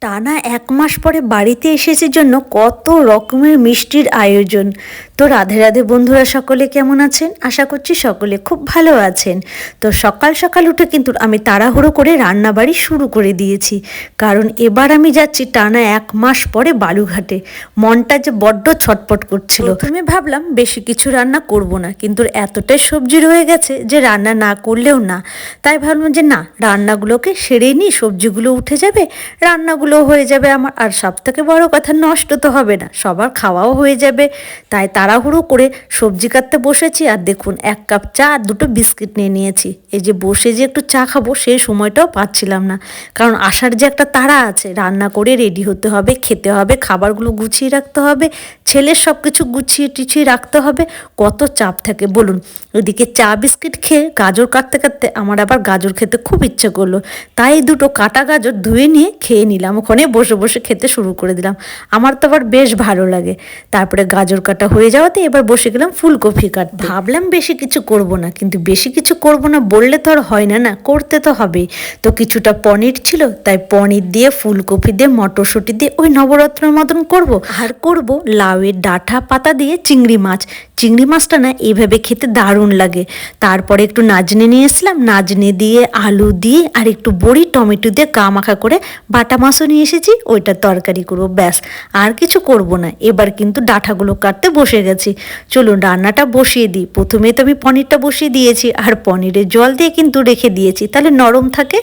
টানা এক মাস পরে বাড়িতে এসেছে জন্য কত রকমের মিষ্টির আয়োজন। তো রাধে রাধে বন্ধুরা, সকলে কেমন আছেন? আশা করছি সকলে খুব ভালো আছেন। তো সকাল সকাল উঠে কিন্তু আমি তাড়াহুড়ো করে রান্নাবাড়ি শুরু করে দিয়েছি। কারণ এবার আমি যাচ্ছি টানা এক মাস পরে বালুঘাটে মনটা যে বড্ড ছটপট করছিল। প্রথমে ভাবলাম, বেশি কিছু রান্না করব না। কিন্তু এতটাই সবজি রয়ে গেছে যে রান্না না করলেও না। তাই ভাবলাম যে না, রান্নাগুলোকে সেরে নিই, সবজিগুলো উঠে যাবে, রান্নাগুলো হয়ে যাবে আমার। আর সব থেকে বড় কথা, নষ্ট তো হবে না, সবার খাওয়াও হয়ে যাবে। তাই তাড়াহুড়ো করে সবজি কাটতে বসেছি আর দেখুন, এক কাপ চা আর দুটো বিস্কিট নিয়ে নিয়েছি। এই যে বসে যে একটু চা খাব সেই সময়টাও পাচ্ছিলাম না। কারণ আসার যে একটা তাড়া আছে, রান্না করে রেডি হতে হবে, খেতে হবে, খাবারগুলো গুছিয়ে রাখতে হবে, ছেলের সব কিছু গুছিয়ে টিছিয়ে রাখতে হবে, কত চাপ থাকে। বলুন, ওদিকে চা বিস্কিট খেয়ে গাজর কাটতে কাটতে আমার আবার গাজর খেতে খুব ইচ্ছে করল। তাই দুটো কাটা গাজর ধুয়ে নিয়ে খেয়ে নিলাম। ওখানে বসে বসে খেতে শুরু করে দিলাম। আমার তো আবার বেশ ভালো লাগে। তারপরে গাজর কাটা হয়ে যাওয়াতে এবার বসে গেলাম ফুলকপি কাটতে। ভাবলাম বেশি কিছু করব না, কিন্তু বেশি কিছু করব না বললে তো আর হয় না না? করতে তো হবেই। তো কিছুটা পনির ছিল, তাই পনির দিয়ে ফুলকপি দিয়ে মটরশুঁটি দিয়ে ওই নবরত্নের মতন করব। আর করব লাউয়ের ডাঁটা পাতা দিয়ে চিংড়ি মাছ। চিংড়ি মাছটা না এইভাবে খেতে দারুণ লাগে। তারপরে একটু নাজনে নিয়ে এসলাম নাজনে দিয়ে আলু দিয়ে আর একটু বড়ি, টমেটো দিয়ে গা মাখা করে বাটা মাছও নিয়ে এসেছি, ওইটা তরকারি করব, ব্যাস। আর কিছু করব না। এবার কিন্তু ডাঁটাগুলো কাটতে বসে গেছি। চলুন, রান্নাটা বসিয়ে দিই। প্রথমে তো আমি পনিরটা বসিয়ে দিয়েছি, আর পনিরের জল দিয়ে কিন্তু রেখে দিয়েছি। তাহলে নরম থাকে,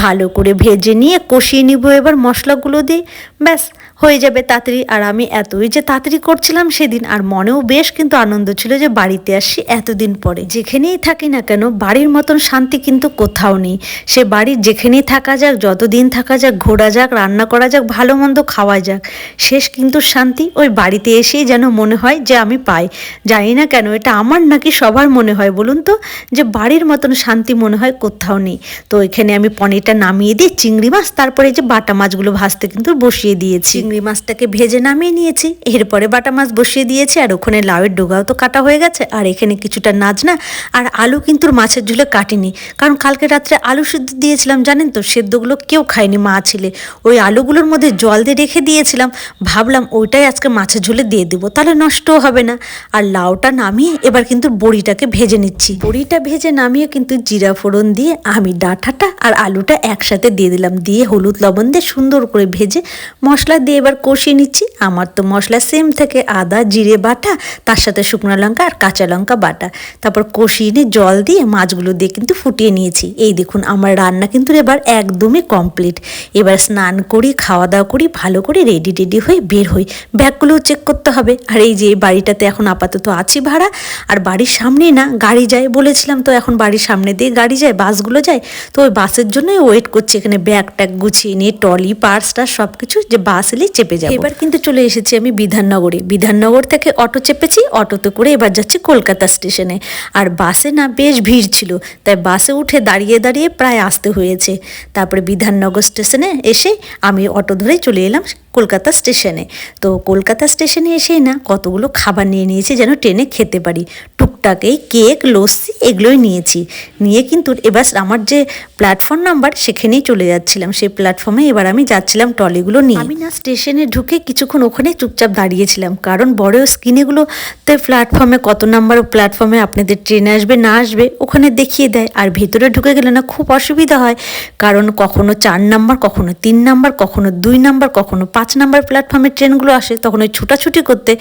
ভালো করে ভেজে নিয়ে কষিয়ে নিব এবার মশলাগুলো দিয়ে। ব্যাস হয়ে যাবে তাড়াতাড়ি। আর আমি এতই যে তাড়াতাড়ি করছিলাম সেদিন, আর মনেও বেশ কিন্তু আনন্দ ছিল যে বাড়িতে আসি এতদিন পরে। যেখানেই থাকি না কেন, বাড়ির মতন শান্তি কিন্তু কোথাও নেই। সে বাড়ির যেখানেই থাকা যাক, যতদিন থাকা যাক, ঘোরা যাক, রান্না করা যাক, ভালো মন্দ খাওয়া যাক, শেষ কিন্তু শান্তি ওই বাড়িতে এসেই যেন মনে হয় যে আমি পাই। জানি না কেন, এটা আমার নাকি সবার মনে হয় বলুন তো, যে বাড়ির মতন শান্তি মনে হয় কোথাও নেই। তো এখানে আমি পনিরটা নামিয়ে দিয়ে চিংড়ি মাছ, তারপরে যে বাটা মাছগুলো ভাজতে কিন্তু বসিয়ে দিয়েছি। চিংড়ি মাছটাকে ভেজে নামিয়ে নিয়েছি। এরপরে বাটা মাছ বসিয়ে দিয়েছি, আর ওখানে লাউয়ের ডোগাও তো কাটা হয়ে গেছে। আর এখানে কিছুটা নাজনা আর আলু কিন্তু মাছের ঝুলে কাটিনি। কারণ কালকে রাত্রে আলু সিদ্ধ দিয়েছিলাম, জানেন তো? সেদ্ধগুলো কেউ খায়নি মা ছিলে। ওই আলুগুলোর মধ্যে জল দিয়ে রেখে দিয়েছিলাম। ভাবলাম ওইটাই আজকে মাছের ঝোলে দিয়ে দেবো, তাহলে নষ্টও হবে না। আর লাউটা নামিয়ে এবার কিন্তু বড়িটাকে ভেজে নিচ্ছি। বড়িটা ভেজে নামিয়ে কিন্তু জিরা ফোড়ন দিয়ে আমি ডাঁটাটা আর আলুটা একসাথে দিয়ে দিলাম। দিয়ে হলুদ লবণ দিয়ে সুন্দর করে ভেজে মশলা দিয়ে এবার কষিয়ে নিচ্ছি। আমার তো মশলা সেম থেকে, আদা, জিরে বাটা, তার সাথে শুকনো লঙ্কা আর কাঁচা লঙ্কা বাটা। তারপর কষিয়ে নিয়ে জল দিয়ে মাছগুলো দিয়ে কিন্তু ফুটিয়ে নিয়েছি। এই দেখুন, আমার রান্না কিন্তু এবার একদমই কমপ্লিট এবার স্নান করি খাওয়া দাওয়া করি, ভালো করে রেডি টেডি হয়ে বের হই। ব্যাগগুলোও চেক করতে হবে। আর এই যে এই বাড়িটাতে এখন আপাতত আছি ভাড়া, আর বাড়ির সামনেই না, গাড়ি যায় বলেছিলাম তো, এখন বাড়ির সামনে দিয়ে গাড়ি যায়, বাসগুলো যায়। তো ওই বাসের জন্যই ওয়েট করছি, এখানে ব্যাগ ট্যাগ গুছিয়ে নিয়ে ট্রলি পার্সটা সব কিছু যে বাস এলেই চেপে যাব। এবার কিন্তু চলে এসেছি আমি বিধাননগরে। বিধাননগর থেকে অটো চেপেছি, অটোতে করে এবার যাচ্ছি কলকাতা স্টেশনে। আর বাসে না বেশ ভিড় ছিল, তাই বাসে উঠে দাঁড়িয়ে দাঁড়িয়ে প্রায় আসতে হয়েছে। তারপরে বিধাননগর স্টেশনে এসে আমি অটো ধরে চলে এলাম কলকাতা স্টেশনে। তো কলকাতা স্টেশনে এসেই না কতগুলো খাবার নিয়ে নিয়েছি যেন ট্রেনে খেতে পারি। টুকটাক এই কেক, লস্যি এগুলোই নিয়েছি। নিয়ে কিন্তু এবার আমার যে প্ল্যাটফর্ম নাম্বার সেখানেই চলে যাচ্ছিলাম। সেই প্ল্যাটফর্মে এবার আমি যাচ্ছিলাম ট্রলিগুলো নিয়ে। আমি না স্টেশনে ঢুকে কিছুক্ষণ ওখানে চুপচাপ দাঁড়িয়েছিলাম। কারণ বড় স্ক্রিনেগুলোতে প্ল্যাটফর্মে কত নাম্বার প্ল্যাটফর্মে আপনাদের ট্রেন আসবে, না আসবে, ওখানে দেখিয়ে দেয়। আর ভেতরে ঢুকে গেলে না খুব অসুবিধা হয়। কারণ কখনো চার নাম্বার কখনো তিন নাম্বার কখনো দুই নাম্বার কখনো পাঁচ নাম্বার প্ল্যাটফর্মে ট্রেনগুলো আসে, তখন ওই ছুটাছুটি করতে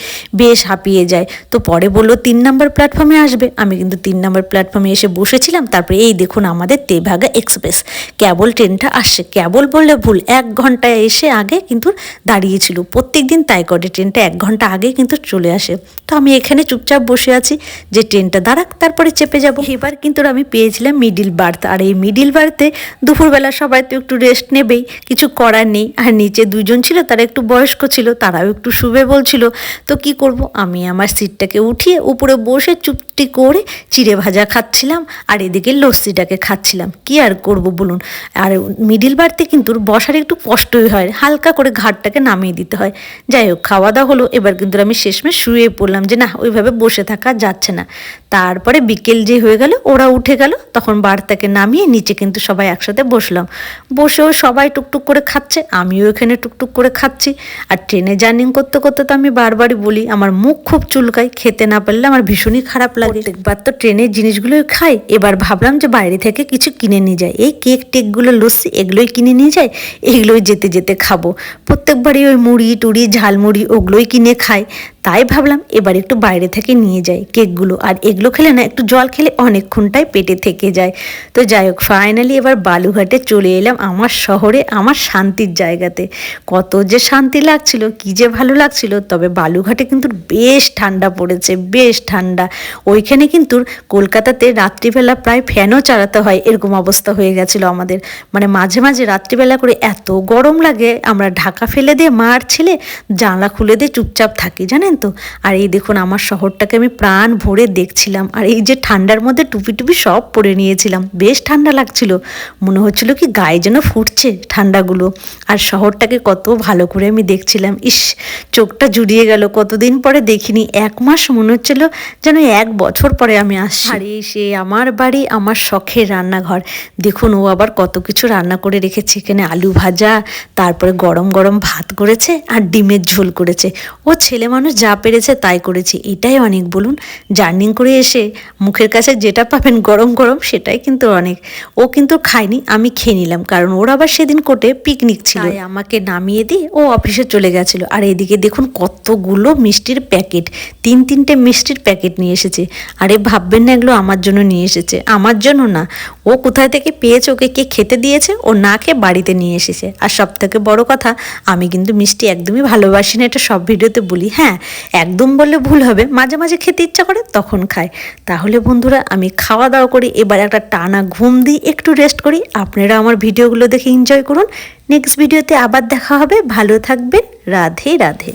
বেশ হাঁপিয়ে যায়। তো পরে বলল, তিন নাম্বার প্ল্যাটফর্মে আসবে। আমি কিন্তু তিন নাম্বার প্ল্যাটফর্মে এসে বসেছিলাম, তারপরে এই দেখুন আমাদের তেভাগা এক্সপ্রেস ক্যাবল ট্রেনটা আসছে। ক্যাবল বললে ভুল, এক ঘন্টায় এসে আগে কিন্তু দাঁড়িয়েছিল। প্রত্যেক দিন তাই করে, ট্রেনটা এক ঘণ্টা আগে কিন্তু চলে আসে। তো আমি এখানে চুপচাপ বসে আছি যে ট্রেনটা দাঁড়াক, তারপরে চেপে যাব। এবার কিন্তু আমি পেয়েছিলাম মিডিল বার্থ আর এই মিডিল বার্থে দুপুরবেলা সবাই তো একটু রেস্ট নেবেই, কিছু করার নেই। আর নিচে দুজন ছিল তারা একটু বয়স্ক ছিল, তারাও একটু শুভে বলছিল, তো কি করব? আমি আমার সিটটাকে উঠিয়ে উপরে বসে চুপ তৃপ্তি করে চিড়ে ভাজা খাচ্ছিলাম, আর এদিকে লস্যিটাকে খাচ্ছিলাম। কি আর করব বলুন? আর মিডিল বাড়তে কিন্তু বসার একটু কষ্টই হয়, হালকা করে ঘাটটাকে নামিয়ে দিতে হয়। যাই হোক খাওয়া দাওয়া হলো, এবার কিন্তু আমি শেষমেশ শুয়ে পড়লাম যে না, ওইভাবে বসে থাকা যাচ্ছে না। তারপরে বিকেল যে হয়ে গেল, ওরা উঠে গেল, তখন বার্তাকে নামিয়ে নিচে কিন্তু সবাই একসাথে বসলাম। বসেও সবাই টুকটুক করে খাচ্ছে, আমিও এখানে টুকটুক করে খাচ্ছি। আর ট্রেনে জার্নিং করতে করতে তো আমি বারবারই বলি, আমার মুখ খুব চুলকায়, খেতে না পারলে আমার ভীষণই খারাপ লাগে একবার তো ট্রেনের জিনিসগুলো খাই। এবার ভাবলাম যে বাইরে থেকে কিছু কিনে নিয়ে যায় এই কেক টেকগুলো লস্যি, এগুলোই কিনে নিয়ে যায় এগুলোই যেতে যেতে খাব। প্রত্যেকবারই ওই মুড়ি টুড়ি, ঝালমুড়ি ওগুলোই কিনে খাই। তাই ভাবলাম এবার একটু বাইরে থেকে নিয়ে যাই কেকগুলো। আর এগুলো খেলে না একটু জল খেলে অনেকক্ষণটাই পেটে থেকে যায়। তো যাই হোক ফাইনালি এবার বালুঘাটে চলে এলাম আমার শহরে, আমার শান্তির জায়গাতে। কত যে শান্তি লাগছিল, কি যে ভালো লাগছিল, তবে বালুঘাটে কিন্তু বেশ ঠান্ডা পড়েছে, বেশ ঠান্ডা। ওইখানে কিন্তু কলকাতাতে রাত্রিবেলা প্রায় ফ্যানও চালাতে হয়, এরকম অবস্থা হয়ে গেছিল আমাদের। মানে মাঝে মাঝে রাত্রিবেলা করে এত গরম লাগে, আমরা ঢাকা ফেলে দিয়ে মার ছেলে, জানলা খুলে দিয়ে চুপচাপ থাকি, জানেন? তো? আর এই দেখুন, আমার শহরটাকে আমি প্রাণ ভরে দেখছিলাম। আর এই যে ঠান্ডার মধ্যে টুপি টুপি সব পরে নিয়েছিলাম। বেশ ঠান্ডা লাগছিল। মনে হচ্ছিল কি গায়ে যেন ফুটছে ঠান্ডাগুলো। আর শহরটাকে কত ভালো করে আমি দেখছিলাম। ইস, চোখটা জুড়িয়ে গেল। কতদিন পরে দেখিনি। এক মাস মনে হচ্ছিল যেন এক বছর পরে আমি আসছি। আর এই সে আমার বাড়ি, আমার শখের রান্নাঘর। দেখুন, ও আবার কত কিছু রান্না করে রেখেছে। এখানে আলু ভাজা, তারপরে গরম গরম ভাত করেছে আর ডিমের ঝোল করেছে। ও ছেলে মানুষ যা পেরেছে তাই করেছে। এটাই অনেক, বলুন। জার্নিং করে এসে মুখের কাছে যেটা পাবেন গরম গরম, সেটাই কিন্তু অনেক। ও কিন্তু খায়নি, আমি খেয়ে নিলাম। কারণ ওর আবার সেদিন কোটে পিকনিক ছিল। আমাকে নামিয়ে দিয়ে ও অফিসে চলে গেছিল। আর এদিকে দেখুন কতগুলো মিষ্টির প্যাকেট। তিন তিনটে মিষ্টির প্যাকেট নিয়ে এসেছে। আরে ভাববেন না, এগুলো আমার জন্য নিয়ে এসেছে। আমার জন্য না। ও কোথায় থেকে পেয়েছে, ওকে কে খেতে দিয়েছে, ও না খেয়ে বাড়িতে নিয়ে এসেছে। আর সব থেকে বড় কথা, আমি কিন্তু মিষ্টি একদমই ভালোবাসি না, এটা সব ভিডিওতে বলি। হ্যাঁ একদম বললে ভুল হবে, মাঝে মাঝে খেতে ইচ্ছা করে তখন খায়। তাহলে বন্ধুরা, আমি খাওয়া দাওয়া করি এবার একটা টানা ঘুম দিই একটু রেস্ট করি। আপনারা আমার ভিডিওগুলো দেখে এনজয় করুন। নেক্সট ভিডিওতে আবার দেখা হবে। ভালো থাকবেন। রাধে রাধে।